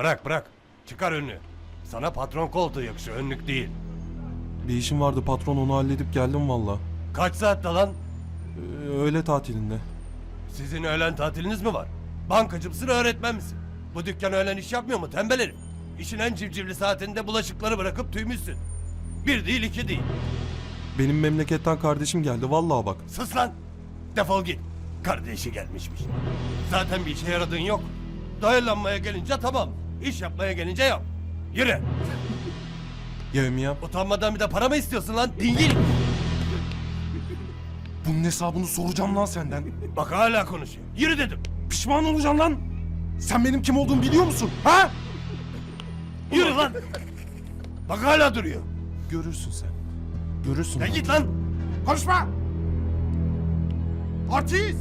Bırak bırak. Çıkar önünü. Sana patron koltuğu yakışır önlük değil. Bir işim vardı patron onu halledip geldim valla. Kaç saatte lan? Ee, öğle tatilinde. Sizin öğlen tatiliniz mi var? Bankacı mısın öğretmen misin? Bu dükkan öğlen iş yapmıyor mu tembel herif? İşin en civcivli saatinde bulaşıkları bırakıp tüymüşsün. Bir değil iki değil. Benim memleketten kardeşim geldi vallahi bak. Sus lan! Defol git. Kardeşi gelmişmiş. Zaten bir işe yaradığın yok. Dayanlanmaya gelince tamam. İş yapmaya gelince yok. Yürü. Yevmiyem. Utanmadan bir de para mı istiyorsun lan? Dingil. Bunun hesabını soracağım lan senden. Bak hala konuşuyor. Yürü dedim. Pişman olacaksın lan. Sen benim kim olduğumu biliyor musun? Ha? Yürü lan. Bak hala duruyor. Görürsün sen. Görürsün. Ya git lan. Konuşma! Artist!